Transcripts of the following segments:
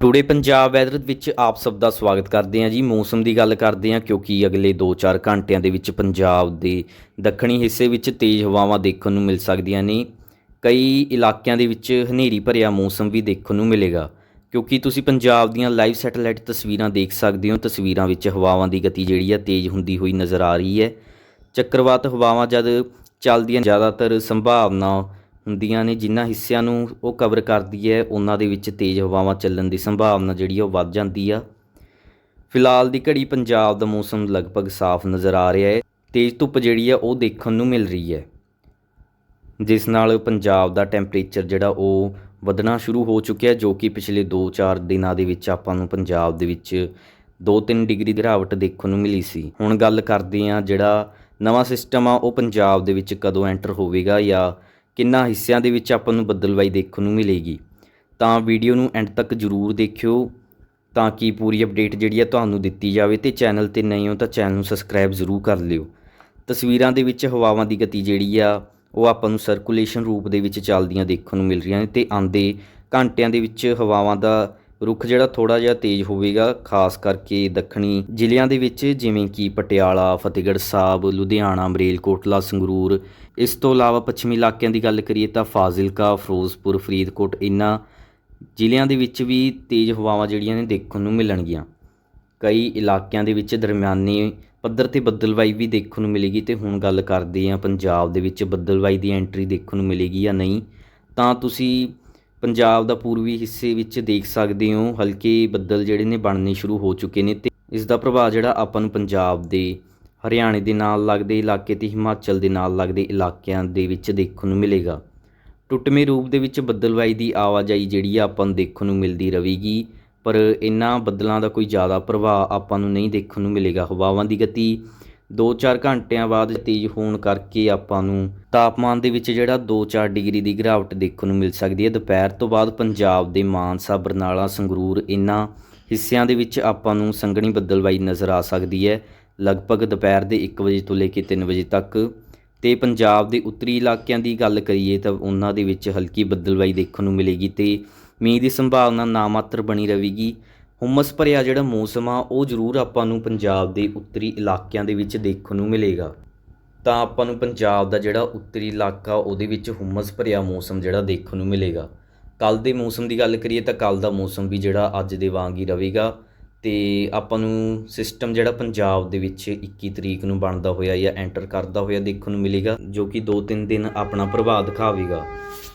Today Punjab weather ਵਿੱਚ ਆਪ ਸਭ ਦਾ ਸਵਾਗਤ ਕਰਦੇ ਹਾਂ ਜੀ। ਮੌਸਮ ਦੀ ਗੱਲ ਕਰਦੇ ਹਾਂ, ਕਿਉਂਕਿ ਅਗਲੇ 2-4 ਘੰਟਿਆਂ ਦੇ ਵਿੱਚ ਪੰਜਾਬ ਦੇ ਦੱਖਣੀ ਹਿੱਸੇ ਵਿੱਚ ਤੇਜ਼ ਹਵਾਵਾਂ ਦੇਖਣ ਨੂੰ ਮਿਲ ਸਕਦੀਆਂ ਨੇ। ਕਈ ਇਲਾਕਿਆਂ ਦੇ ਵਿੱਚ ਹਨੇਰੀ ਭਰਿਆ ਮੌਸਮ ਵੀ ਦੇਖਣ ਨੂੰ ਮਿਲੇਗਾ। ਕਿਉਂਕਿ ਤੁਸੀਂ ਪੰਜਾਬ ਦੀਆਂ ਲਾਈਵ ਸੈਟੇਲਾਈਟ ਤਸਵੀਰਾਂ ਦੇਖ ਸਕਦੇ ਹੋ। ਤਸਵੀਰਾਂ ਵਿੱਚ ਹਵਾਵਾਂ ਦੀ ਗਤੀ ਜਿਹੜੀ ਹੈ ਤੇਜ਼ ਹੁੰਦੀ ਹੋਈ ਨਜ਼ਰ ਆ ਰਹੀ ਹੈ। ਚੱਕਰਵਾਤ ਹਵਾਵਾਂ ਜਦ ਚੱਲਦੀਆਂ ਜ਼ਿਆਦਾਤਰ ਸੰਭਾਵਨਾ ਹੁੰਦੀਆਂ ਨੇ ਜਿਨ੍ਹਾਂ ਹਿੱਸਿਆਂ ਨੂੰ ਉਹ ਕਵਰ ਕਰਦੀ ਹੈ, ਉਹਨਾਂ ਦੇ ਵਿੱਚ ਤੇਜ਼ ਹਵਾਵਾਂ ਚੱਲਣ ਦੀ ਸੰਭਾਵਨਾ ਜਿਹੜੀ ਆ ਉਹ ਵੱਧ ਜਾਂਦੀ ਆ। ਫਿਲਹਾਲ ਦੀ ਘੜੀ ਪੰਜਾਬ ਦਾ ਮੌਸਮ ਲਗਭਗ ਸਾਫ਼ ਨਜ਼ਰ ਆ ਰਿਹਾ ਹੈ। ਤੇਜ਼ ਧੁੱਪ ਜਿਹੜੀ ਆ ਉਹ ਦੇਖਣ ਨੂੰ ਮਿਲ ਰਹੀ ਹੈ। ਜਿਸ ਨਾਲ ਪੰਜਾਬ ਦਾ ਟੈਂਪਰੇਚਰ ਜਿਹੜਾ ਉਹ ਵਧਣਾ ਸ਼ੁਰੂ ਹੋ ਚੁੱਕਿਆ, ਜੋ ਕਿ ਪਿਛਲੇ 2-4 ਦਿਨਾਂ ਦੇ ਵਿੱਚ ਆਪਾਂ ਨੂੰ ਪੰਜਾਬ ਦੇ ਵਿੱਚ 2-3 ਡਿਗਰੀ ਦੀ ਗਿਰਾਵਟ ਦੇਖਣ ਨੂੰ ਮਿਲੀ ਸੀ। ਹੁਣ ਗੱਲ ਕਰਦੇ ਹਾਂ ਜਿਹੜਾ ਨਵਾਂ ਸਿਸਟਮ ਆ, ਉਹ ਪੰਜਾਬ ਦੇ ਵਿੱਚ ਕਦੋਂ ਐਂਟਰ ਹੋਵੇਗਾ ਜਾਂ ਕਿੰਨਾ ਹਿੱਸਿਆਂ ਦੇ ਵਿੱਚ ਆਪਾਂ ਨੂੰ ਬੱਦਲਵਾਈ ਦੇਖਣ ਨੂੰ ਮਿਲੇਗੀ। ਤਾਂ ਵੀਡੀਓ ਨੂੰ ਐਂਡ ਤੱਕ ਜ਼ਰੂਰ ਦੇਖਿਓ ਤਾਂ ਕਿ ਪੂਰੀ ਅਪਡੇਟ ਜਿਹੜੀ ਆ ਤੁਹਾਨੂੰ ਦਿੱਤੀ ਜਾਵੇ ਤੇ ਚੈਨਲ ਤੇ ਨਹੀਂ ਹੋ ਤਾਂ ਚੈਨਲ ਨੂੰ ਸਬਸਕ੍ਰਾਈਬ ਜ਼ਰੂਰ ਕਰ ਲਿਓ। ਤਸਵੀਰਾਂ ਦੇ ਵਿੱਚ ਹਵਾਵਾਂ ਦੀ ਗਤੀ ਜਿਹੜੀ ਆ, ਉਹ ਆਪਾਂ ਨੂੰ ਸਰਕੂਲੇਸ਼ਨ ਰੂਪ ਦੇ ਵਿੱਚ ਚੱਲਦੀਆਂ ਦੇਖਣ ਨੂੰ ਮਿਲ ਰਹੀਆਂ ਨੇ ਤੇ ਆਂਦੇ ਘੰਟਿਆਂ ਦੇ ਵਿੱਚ ਹਵਾਵਾਂ ਦਾ ਰੁੱਖ ਜਿਹੜਾ ਥੋੜਾ ਜਿਹਾ ਤੇਜ਼ ਹੋਵੇਗਾ, ਖਾਸ ਕਰਕੇ ਦੱਖਣੀ ਜ਼ਿਲ੍ਹਿਆਂ ਦੇ ਵਿੱਚ, ਜਿਵੇਂ ਕਿ ਪਟਿਆਲਾ, ਫਤਿਹਗੜ੍ਹ ਸਾਹਿਬ, ਲੁਧਿਆਣਾ, ਮਰੇਲਕੋਟਲਾ, ਸੰਗਰੂਰ। ਇਸ ਤੋਂ ਇਲਾਵਾ ਪੱਛਮੀ ਇਲਾਕਿਆਂ ਦੀ ਗੱਲ ਕਰੀਏ ਤਾਂ ਫਾਜ਼ਿਲਕਾ, ਫਿਰੋਜ਼ਪੁਰ, ਫਰੀਦਕੋਟ, ਇਨ੍ਹਾਂ ਜ਼ਿਲ੍ਹਿਆਂ ਦੇ ਵਿੱਚ ਵੀ ਤੇਜ਼ ਹਵਾਵਾਂ ਜਿਹੜੀਆਂ ਨੇ ਦੇਖਣ ਨੂੰ ਮਿਲਣਗੀਆਂ। ਕਈ ਇਲਾਕਿਆਂ ਦੇ ਵਿੱਚ ਦਰਮਿਆਨੀ ਪੱਧਰ ਤੇ ਬੱਦਲਵਾਈ ਵੀ ਦੇਖਣ ਨੂੰ ਮਿਲੇਗੀ ਤੇ ਹੁਣ ਗੱਲ ਕਰਦੇ ਹਾਂ, ਪੰਜਾਬ ਦੇ ਵਿੱਚ ਬੱਦਲਵਾਈ ਦੀ ਐਂਟਰੀ ਦੇਖਣ ਨੂੰ ਮਿਲੇਗੀ ਜਾਂ ਨਹੀਂ। ਤਾਂ ਤੁਸੀਂ ਪੰਜਾਬ ਦਾ ਪੂਰਬੀ ਹਿੱਸੇ ਵਿੱਚ ਦੇਖ ਸਕਦੇ ਹੋ, ਹਲਕੇ ਬੱਦਲ ਜਿਹੜੇ ਨੇ ਬਣਨੇ ਸ਼ੁਰੂ ਹੋ ਚੁੱਕੇ ਨੇ ਤੇ ਇਸ ਦਾ ਪ੍ਰਭਾਵ ਜਿਹੜਾ ਆਪਾਂ ਨੂੰ ਪੰਜਾਬ ਦੇ, ਹਰਿਆਣੇ ਦੇ ਨਾਲ ਲੱਗਦੇ ਇਲਾਕੇ ਤੇ ਹਿਮਾਚਲ ਦੇ ਨਾਲ ਲੱਗਦੇ ਇਲਾਕਿਆਂ ਦੇ ਵਿੱਚ ਦੇਖਣ ਨੂੰ ਮਿਲੇਗਾ। ਟੁੱਟਵੇਂ ਰੂਪ ਦੇ ਵਿੱਚ ਬੱਦਲਵਾਈ ਦੀ ਆਵਾਜਾਈ ਜਿਹੜੀ ਆ ਆਪਾਂ ਨੂੰ ਦੇਖਣ ਨੂੰ ਮਿਲਦੀ ਰਹੇਗੀ, ਪਰ ਇਨ੍ਹਾਂ ਬੱਦਲਾਂ ਦਾ ਕੋਈ ਜ਼ਿਆਦਾ ਪ੍ਰਭਾਵ ਆਪਾਂ ਨੂੰ ਨਹੀਂ ਦੇਖਣ ਨੂੰ ਮਿਲੇਗਾ। ਹਵਾਵਾਂ ਦੀ ਗਤੀ 2-4 ਘੰਟਿਆਂ ਬਾਅਦ ਤੇਜ਼ ਹੋਣ ਕਰਕੇ ਆਪਾਂ ਨੂੰ ਤਾਪਮਾਨ ਦੇ ਵਿੱਚ ਜਿਹੜਾ 2-4 ਡਿਗਰੀ ਦੀ ਗਿਰਾਵਟ ਦੇਖਣ ਨੂੰ ਮਿਲ ਸਕਦੀ ਹੈ। ਦੁਪਹਿਰ ਤੋਂ ਬਾਅਦ ਪੰਜਾਬ ਦੇ ਮਾਨਸਾ, ਬਰਨਾਲਾ, ਸੰਗਰੂਰ ਇਨ੍ਹਾਂ ਹਿੱਸਿਆਂ ਦੇ ਵਿੱਚ ਆਪਾਂ ਨੂੰ ਸੰਘਣੀ ਬੱਦਲਵਾਈ ਨਜ਼ਰ ਆ ਸਕਦੀ ਹੈ। ਲਗਭਗ ਦੁਪਹਿਰ ਦੇ 1 ਵਜੇ ਤੋਂ ਲੈ ਕੇ 3 ਵਜੇ ਤੱਕ। ਤੇ ਪੰਜਾਬ ਦੇ ਉੱਤਰੀ ਇਲਾਕਿਆਂ ਦੀ ਗੱਲ ਕਰੀਏ ਤਾਂ ਉਹਨਾਂ ਦੇ ਵਿੱਚ ਹਲਕੀ ਬੱਦਲਵਾਈ ਦੇਖਣ ਨੂੰ ਮਿਲੇਗੀ ਤੇ ਮੀਂਹ ਦੀ ਸੰਭਾਵਨਾ ਨਾਮਾਤਰ ਬਣੀ ਰਹੇਗੀ। ਹੁਮਸ ਭਰਿਆ ਜਿਹੜਾ ਮੌਸਮ ਆ, ਉਹ ਜ਼ਰੂਰ ਆਪਾਂ ਨੂੰ ਪੰਜਾਬ ਦੇ ਉੱਤਰੀ ਇਲਾਕਿਆਂ ਦੇ ਵਿੱਚ ਦੇਖਣ ਨੂੰ ਮਿਲੇਗਾ। ਤਾਂ ਆਪਾਂ ਨੂੰ ਪੰਜਾਬ ਦਾ ਜਿਹੜਾ ਉੱਤਰੀ ਇਲਾਕਾ, ਉਹਦੇ ਵਿੱਚ ਹੁਮਸ ਭਰਿਆ ਮੌਸਮ ਜਿਹੜਾ ਦੇਖਣ ਨੂੰ ਮਿਲੇਗਾ। ਕੱਲ ਦੇ ਮੌਸਮ ਦੀ ਗੱਲ ਕਰੀਏ ਤਾਂ ਕੱਲ ਦਾ ਮੌਸਮ ਵੀ ਜਿਹੜਾ ਅੱਜ ਦੇ ਵਾਂਗ ਹੀ ਰਹੇਗਾ ਤੇ ਆਪਾਂ ਨੂੰ ਸਿਸਟਮ ਜਿਹੜਾ ਪੰਜਾਬ ਦੇ ਵਿੱਚ 21 ਤਰੀਕ ਨੂੰ ਬਣਦਾ ਹੋਇਆ ਜਾਂ ਐਂਟਰ ਕਰਦਾ ਹੋਇਆ ਦੇਖਣ ਨੂੰ ਮਿਲੇਗਾ, ਜੋ ਕਿ 2-3 ਦਿਨ ਆਪਣਾ ਪ੍ਰਭਾਵ ਦਿਖਾਵੇਗਾ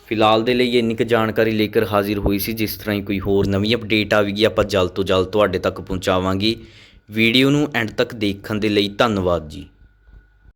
ਫਿਲਹਾਲ ਦੇ ਲਈ ਇੰਨੀ ਕੁ ਜਾਣਕਾਰੀ ਲੈ ਕੇ ਹਾਜ਼ਰ ਹੋਈ ਸੀ, ਜਿਸ ਤਰ੍ਹਾਂ ਹੀ ਕੋਈ ਹੋਰ ਨਵੀਂ ਅਪਡੇਟ ਆਵੇਗੀ, ਆਪਾਂ ਜਲਦ ਤੋਂ ਜਲਦ ਤੁਹਾਡੇ ਤੱਕ ਪਹੁੰਚਾਵਾਂਗੇ। ਵੀਡੀਓ ਨੂੰ ਐਂਡ ਤੱਕ ਦੇਖਣ ਦੇ ਲਈ ਧੰਨਵਾਦ ਜੀ।